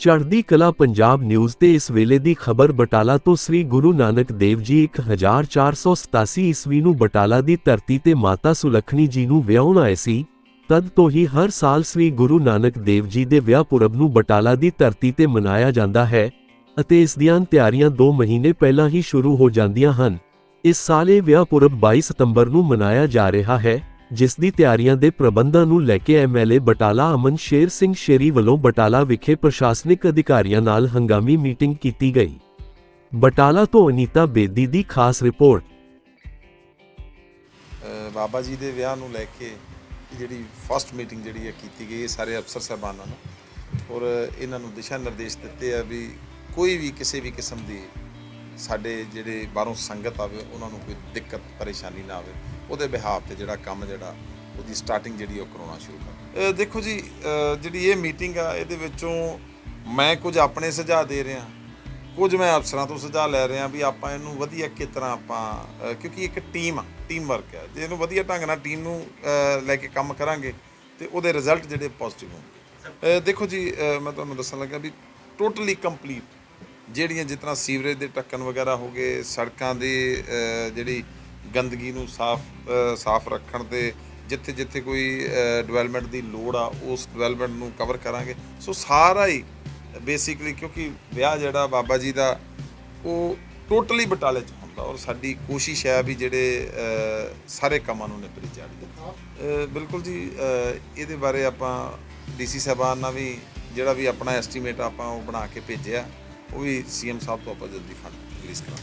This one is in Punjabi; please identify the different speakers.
Speaker 1: ਚੜ੍ਹਦੀ ਕਲਾ ਪੰਜਾਬ ਨਿਊਜ਼ ਤੇ ਇਸ ਵੇਲੇ ਦੀ ਖਬਰ ਬਟਾਲਾ ਤੋਂ ਸ੍ਰੀ ਗੁਰੂ ਨਾਨਕ ਦੇਵ ਜੀ 1487 ਈਸਵੀ ਨੂੰ ਬਟਾਲਾ ਦੀ ਧਰਤੀ ਤੇ ਮਾਤਾ ਸੁਲੱਖਣੀ ਜੀ ਨੂੰ ਵਿਆਹੁਣ ਆਏ ਸੀ। ਤਦ ਤੋਂ ਹੀ ਹਰ ਸਾਲ ਸ੍ਰੀ ਗੁਰੂ ਨਾਨਕ ਦੇਵ ਜੀ ਦੇ ਵਿਆਹ ਪੁਰਬ ਨੂੰ ਬਟਾਲਾ ਦੀ ਧਰਤੀ ਤੇ ਮਨਾਇਆ ਜਾਂਦਾ ਹੈ ਅਤੇ ਇਸ ਦੀਆਂ ਤਿਆਰੀਆਂ 2 ਮਹੀਨੇ ਪਹਿਲਾਂ ਹੀ ਸ਼ੁਰੂ ਹੋ ਜਾਂਦੀਆਂ ਹਨ। ਇਸ ਸਾਲ ਇਹ ਵਿਆਹ ਪੁਰਬ 22 ਸਤੰਬਰ ਨੂੰ ਮਨਾਇਆ ਜਾ ਰਿਹਾ ਹੈ। ਜਿਸ ਦੀ ਤਿਆਰੀਆਂ ਦੇ ਪ੍ਰਬੰਧਾਂ ਨੂੰ ਲੈ ਕੇ ਐਮਐਲਏ ਬਟਾਲਾ ਅਮਨ ਸ਼ੇਰ ਸਿੰਘ ਸ਼ੇਰੀ ਵੱਲੋਂ ਬਟਾਲਾ ਵਿਖੇ ਪ੍ਰਸ਼ਾਸਨਿਕ ਅਧਿਕਾਰੀਆਂ ਨਾਲ ਹੰਗਾਮੀ ਮੀਟਿੰਗ ਕੀਤੀ ਗਈ। ਬਟਾਲਾ ਤੋਂ ਅਨੀਤਾ ਬੇਦੀ ਦੀ ਖਾਸ ਰਿਪੋਰਟ।
Speaker 2: ਬਾਬਾ ਜੀ ਦੇ ਵਿਆਹ ਨੂੰ ਲੈ ਕੇ ਜਿਹੜੀ ਫਸਟ ਮੀਟਿੰਗ ਜਿਹੜੀ ਹੈ ਕੀਤੀ ਗਈ ਸਾਰੇ ਅਫਸਰ ਸਾਹਿਬਾਨਾਂ ਨੂੰ ਔਰ ਇਹਨਾਂ ਨੂੰ ਦਿਸ਼ਾ ਨਿਰਦੇਸ਼ ਦਿੱਤੇ ਆ ਵੀ ਕੋਈ ਵੀ ਕਿਸੇ ਵੀ ਕਿਸਮ ਦੀ ਸਾਡੇ ਜਿਹੜੇ ਬਾਹਰੋਂ ਸੰਗਤ ਆਵੇ, ਉਹਨਾਂ ਨੂੰ ਕੋਈ ਦਿੱਕਤ, ਪਰੇਸ਼ਾਨੀ ਨਾ ਆਵੇ। ਉਹਦੇ ਬਿਹਾਫ ਤੇ ਜਿਹੜਾ ਕੰਮ ਜਿਹੜਾ, ਉਹਦੀ ਸਟਾਰਟਿੰਗ ਜਿਹੜੀ ਉਹ ਕਰਾਉਣਾ ਸ਼ੁਰੂ ਕਰ ਦੇਖੋ ਜੀ ਜਿਹੜੀ ਇਹ ਮੀਟਿੰਗ ਆ, ਇਹਦੇ ਵਿੱਚੋਂ ਮੈਂ ਕੁਝ ਆਪਣੇ ਸੁਝਾਅ ਦੇ ਰਿਹਾ। ਕੁਝ ਮੈਂ ਅਫਸਰਾਂ ਤੋਂ ਸੁਝਾਅ ਲੈ ਰਿਹਾ ਵੀ ਆਪਾਂ ਇਹਨੂੰ ਵਧੀਆ ਕਿਸ ਤਰ੍ਹਾਂ ਆਪਾਂ ਕਿਉਂਕਿ ਇੱਕ ਟੀਮ ਆ ਟੀਮ ਵਰਕ ਹੈ ਜੇ ਇਹਨੂੰ ਵਧੀਆ ਢੰਗ ਨਾਲ ਟੀਮ ਨੂੰ ਲੈ ਕੇ ਕੰਮ ਕਰਾਂਗੇ, ਤੇ ਉਹਦੇ ਰਿਜ਼ਲਟ ਜਿਹੜੇ ਪੋਜ਼ਿਟਿਵ ਹੋਣਗੇ। ਦੇਖੋ ਜੀ ਮੈਂ ਤੁਹਾਨੂੰ ਦੱਸਣ ਲੱਗਾ ਵੀ ਟੋਟਲੀ ਕੰਪਲੀਟ ਜਿਹੜੀਆਂ ਜਿਸ ਤਰ੍ਹਾਂ ਸੀਵਰੇਜ ਦੇ ਢੱਕਣ ਵਗੈਰਾ ਹੋ ਗਏ, ਸੜਕਾਂ ਦੇ ਜਿਹੜੀ ਗੰਦਗੀ ਨੂੰ ਸਾਫ਼ ਸਾਫ਼ ਰੱਖਣ ਤੇ ਜਿੱਥੇ ਜਿੱਥੇ ਕੋਈ ਡਿਵੈਲਪਮੈਂਟ ਦੀ ਲੋੜ ਆ, ਉਸ ਡਿਵੈਲਪਮੈਂਟ ਨੂੰ ਕਵਰ ਕਰਾਂਗੇ। ਸੋ ਸਾਰਾ ਹੀ ਬੇਸਿਕਲੀ ਕਿਉਂਕਿ ਵਿਆਹ ਜਿਹੜਾ ਬਾਬਾ ਜੀ ਦਾ, ਉਹ ਟੋਟਲੀ ਬਟਾਲੇ ਚ ਹੁੰਦਾ ਔਰ ਸਾਡੀ ਕੋਸ਼ਿਸ਼ ਹੈ ਵੀ ਜਿਹੜੇ ਸਾਰੇ ਕੰਮਾਂ ਨੂੰ ਨਿਪਟ ਜਾਣਗੇ ਬਿਲਕੁਲ ਜੀ ਇਹਦੇ ਬਾਰੇ ਆਪਾਂ ਡੀਸੀ ਸਾਹਿਬਾਨ ਨਾਲ ਵੀ ਜਿਹੜਾ ਵੀ ਆਪਣਾ ਐਸਟੀਮੇਟ ਆਪਾਂ ਉਹ ਬਣਾ ਕੇ ਭੇਜਿਆ, ਉਹ ਵੀ ਸੀਐਮ ਸਾਹਿਬ ਤੋਂ ਆਪਾਂ ਜਲਦੀ ਫੰਡ ਰਿਲੀਜ਼ ਕਰਾਂਗੇ।